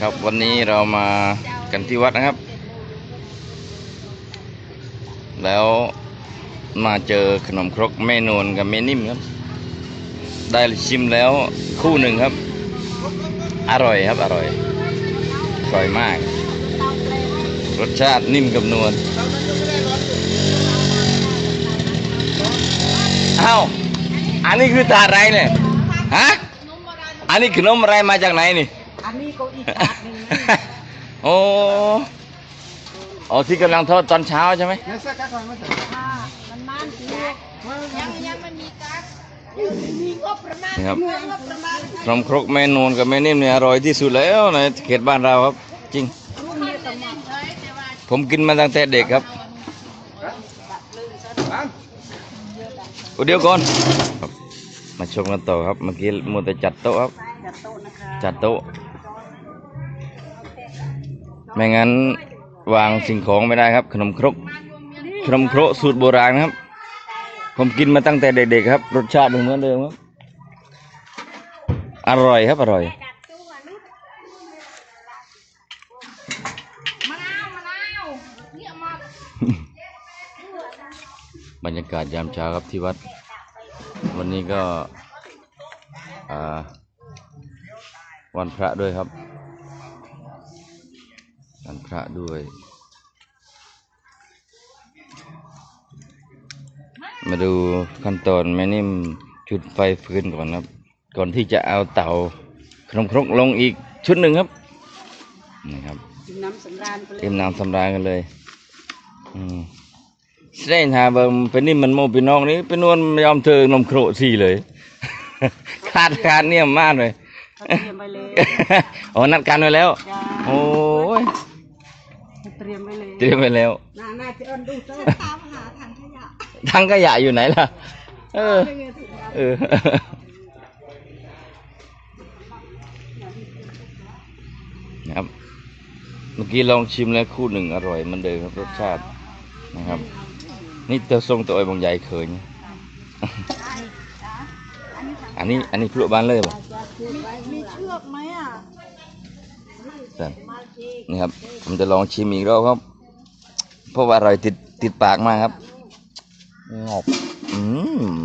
ครับวันนี้เรามากันที่วัดนะครับ แล้วมาเจอขนมครกแม่นวลกับแม่นิ่มครับ ได้ชิมแล้วคู่หนึ่งครับ อร่อยครับอร่อยอร่อยมาก รสชาตินิ่มกับนวลอ้าวอันนี้คือถาดอะไรเนี่ยฮะอันนี้ขนมอะไรมาจากไหนนี่ อันนี้ก็อีกถาดหนึ่งโอ้อ๋อที่กำลังทอดตอนเช้าใช่ไหมค่ะมันนานสิยังยังไม่มีการมีงบประมาณนี่ครับงบประมาณขนมครกแม่นูนกับแม่นิ่มเนี่ยอร่อยที่สุดแล้วในเขตบ้านเราครับ จริง รุ่นนี้ต้องมาเฮ้ยแต่ว่าผมกินมาตั้งแต่เด็กครับอุเดี๋ยวก่อนครับมาชมกันต่อครับเมื่อกี้มัวแต่จัดโต๊ะครับจัดโต๊ะ ไม่งั้นวางสิ่งของไม่ได้ครับ ขนมครกขนมครกสูตรโบราณนะครับ ผมกินมาตั้งแต่เด็กๆครับ รสชาติเหมือนเดิมครับ อร่อยครับอร่อยมะนาวมะนาวเนี่ยมาบรรยากาศยามเช้าครับที่วัด วันนี้ก็อ่าวันพระด้วยครับ วันพระด้วย มาดูขั้นตอนแม่นิ่มจุดไฟฟืนก่อนครับ ก่อนที่จะเอาเตาขนมครกลงอีกชุดหนึ่งครับนี่ครับกินน้ำสำราญไปเลเตรียยมน้ำสำราญกันเลยอืมแสดงหาเบิ่มเป็นนี่มันโมเป็นน้องนี้เป็นนวลไม่ยอมเธอนมโครสี่เลยขาดขาดเนี่ยมากเลยเขาเตรียมไปเลย อ๋อ นัดกันไว้แล้วจ้าโอ้ย เขาเตรียมไปเลยเตรียมไว้แล้วน่าน่าจะเอินดูเจ้าตามหาถังขยะทั้งขยะอยู่ไหนล่ะ เออ ไม่เงี้ยถึงแล้วเออ นะครับ เมื่อกี้ลองชิมแล้วคู่หนึ่งอร่อยเหมันเดิมครับรสชาตินะครับ นี่เตาทรงตัวไอ้บางใหญ่เคยอันนี้อันนี้พลุบานเลยป่ะมีเชือกไหมอะแต่ นี่ครับ ผมจะลองชิมอีกรอบครับ เพราะว่าอร่อยติดติดปากมากครับงอบอืม